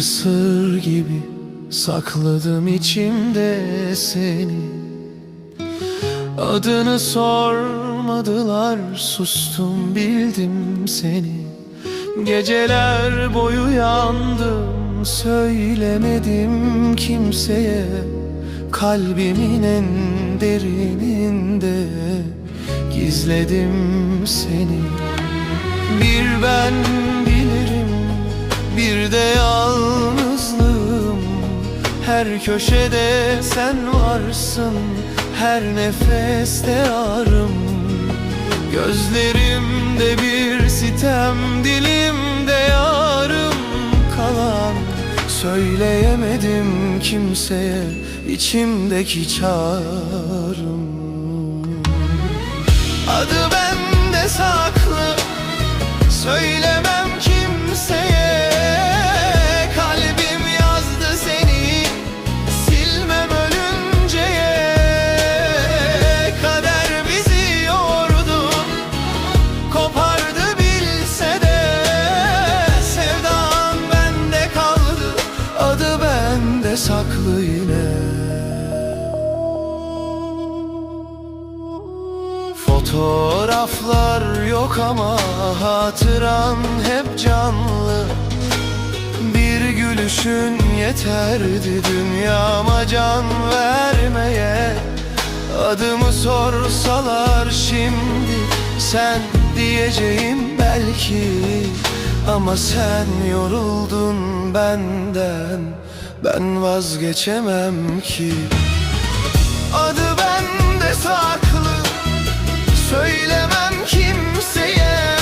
sır gibi sakladım içimde seni. Adını sormadılar sustum bildim seni. Geceler boyu yandım söylemedim kimseye. Kalbimin en derininde gizledim seni. Bir ben bilirim bir de yalnızlığım. Her köşede sen varsın Her nefeste ağrım Gözlerimde bir sitem Dilimde yarım kalan. Söyleyemedim kimseye içimdeki çağrım. Adı bende saklı Söylemem saklı yine. Fotoğraflar yok ama hatıran hep canlı. Bir gülüşün yeterdi dünyama can vermeye. Adımı sorsalar şimdi sen diyeceğim belki. Ama sen yoruldun benden ben vazgeçemem ki. Adı bende saklı. Söylemem kimseye.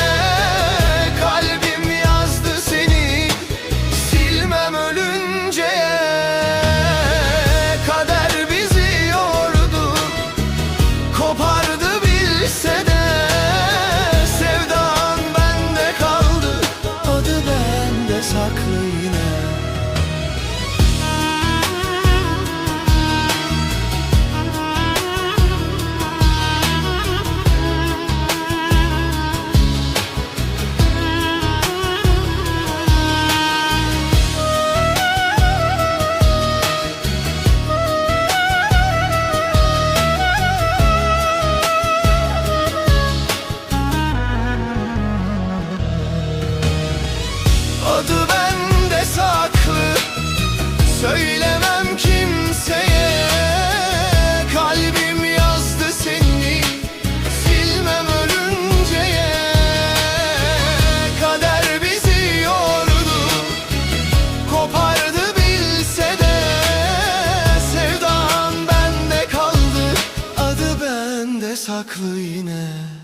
Kalbim yazdı seni. Silmem ölünceye. Kader bizi yordu. Kopardı bilse de. Sevdan bende kaldı. Adı bende saklı yine Söylemem kimseye. Kalbim yazdı seni. Silmem ölünceye. Kader bizi yordu. Kopardı bilse de. Sevdan bende kaldı. Adı bende saklı yine